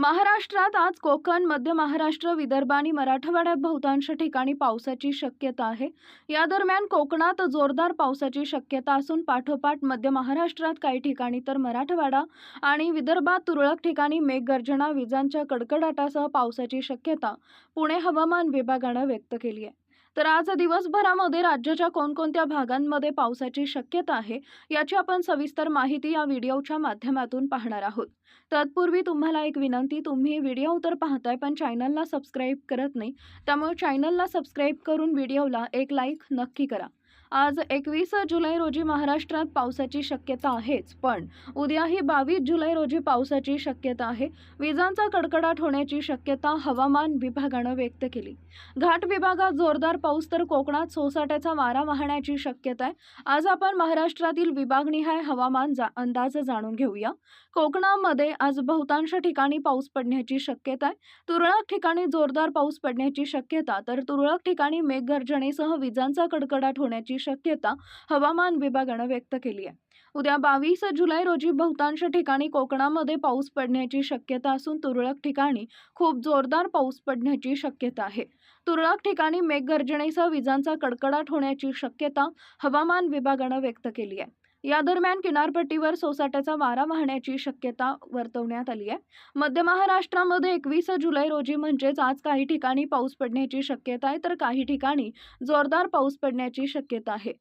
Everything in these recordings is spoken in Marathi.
महाराष्ट्रात आज कोकण मध्य महाराष्ट्र विदर्भ आणि मराठवाड्यात बहुतांश ठिकाणी पावसाची शक्यता आहे. या दरम्यान कोकणात जोरदार पावसाची शक्यता असून पाठोपाठ मध्य महाराष्ट्रात काही ठिकाणी तर मराठवाडा आणि विदर्भात तुरळक ठिकाणी मेघगर्जना विजांच्या कडकडाटासह पावसाची शक्यता पुणे हवामान विभागानं व्यक्त केली आहे. तर आज दिवसभरामध्ये राज्याच्या कोणकोणत्या भागांमध्ये पावसाची शक्यता आहे याची आपण सविस्तर माहिती या व्हिडिओच्या माध्यमातून पाहणार आहोत. तत्पूर्वी तुम्हाला एक विनंती तुम्ही व्हिडिओ तर पाहताय पण चॅनलला सबस्क्राईब करत नाही त्यामुळे चॅनलला सबस्क्राईब करून व्हिडिओला एक लाईक नक्की करा. आज एकवीस जुलै रोजी महाराष्ट्रात पावसाची शक्यता आहेच पण उद्याही बावीस जुलै रोजी पावसाची शक्यता आहे. विजांचा कडकडाट होण्याची शक्यता हवामान विभागानं व्यक्त केली. घाट विभागात जोरदार पाऊस तर कोकणात सोसाट्याचा वारा वाहण्याची शक्यता आहे. आज आपण महाराष्ट्रातील विभागनिहाय हवामान जा अंदाज जाणून घेऊया. कोकणामध्ये आज बहुतांश ठिकाणी पाऊस पडण्याची शक्यता आहे. तुरळक ठिकाणी जोरदार पाऊस पडण्याची शक्यता तर तुरळक ठिकाणी मेघगर्जनेसह विजांचा कडकडाट होण्याची शक्यता हवामान विभागानं व्यक्त केली आहे. उद्या बावीस जुलै रोजी बहुतांश ठिकाणी कोकणामध्ये पाऊस पडण्याची शक्यता असून तुरळक ठिकाणी खूप जोरदार पाऊस पडण्याची शक्यता आहे. तुरळक ठिकाणी मेघगर्जनेसह विजांचा कडकडाट होण्याची शक्यता हवामान विभागानं व्यक्त केली आहे. या दरम्यान किनारपट्टीवर सोसाट्याचा वारा वाहण्याची शक्यता वर्तवण्यात आली आहे. मध्य महाराष्ट्रामध्ये एकवीस जुलै रोजी म्हणजेच आज काही ठिकाणी पाऊस पडण्याची शक्यता आहे तर काही ठिकाणी जोरदार पाऊस पडण्याची शक्यता आहे.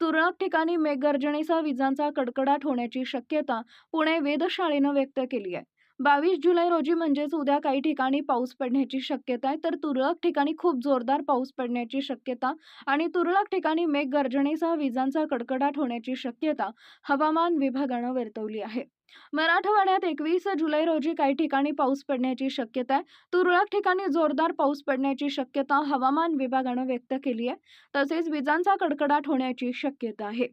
तुरळक ठिकाणी मेघगर्जनेसह विजांचा कडकडाट होण्याची शक्यता पुणे वेधशाळेनं व्यक्त केली आहे. बावीस जुलै रोजी म्हणजेच उद्या काही ठिकाणी पाऊस पडण्याची शक्यता आहे तर तुरळक ठिकाणी खूप जोरदार पाऊस पडण्याची शक्यता आणि तुरळक ठिकाणी मेघगर्जनेसह विजांचा कडकडाट होण्याची शक्यता हवामान विभागानं वर्तवली आहे. मराठवाड्यात एकवीस जुलै रोजी काही ठिकाणी पाऊस पडण्याची शक्यता आहे. तुरळक ठिकाणी जोरदार पाऊस पडण्याची शक्यता हवामान विभागानं व्यक्त केली आहे. तसेच विजांचा कडकडाट होण्याची शक्यता आहे.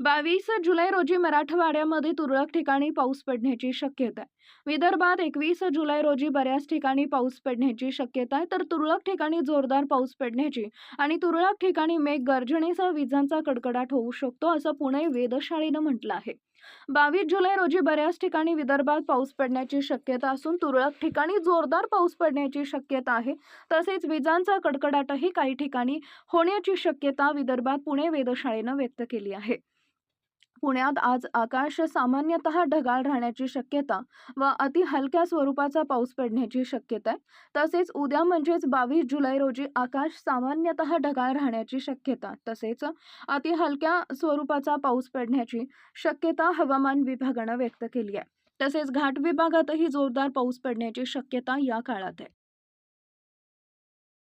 बावीस जुलै रोजी मराठवाड्यामध्ये तुरळक ठिकाणी पाऊस पडण्याची शक्यता आहे. विदर्भात एकवीस जुलै रोजी बऱ्याच ठिकाणी पाऊस पडण्याची शक्यता आहे. तर तुरळक ठिकाणी जोरदार पाऊस पडण्याची आणि तुरळक ठिकाणी मेघ गर्जनेसह विजांचा कडकडाट होऊ शकतो असं पुणे वेधशाळेनं म्हटलं आहे. बावीस जुलै रोजी बऱ्याच ठिकाणी विदर्भात पाऊस पडण्याची शक्यता असून तुरळक ठिकाणी जोरदार पाऊस पडण्याची शक्यता आहे. तसेच विजांचा कडकडाटही काही ठिकाणी होण्याची शक्यता विदर्भात पुणे वेधशाळेनं व्यक्त केली आहे. पुण्यात आज आकाश सामान्यतः ढगाळ राहण्याची शक्यता व अति हलक्या स्वरूपाचा पाऊस पडण्याची शक्यता आहे. तसेच उद्या म्हणजेच बावीस जुलै रोजी आकाश सामान्यतः ढगाळ राहण्याची शक्यता तसेच अति हलक्या स्वरूपाचा पाऊस पडण्याची शक्यता हवामान विभागानं व्यक्त केली आहे. तसेच घाट विभागातही जोरदार पाऊस पडण्याची शक्यता या काळात आहे.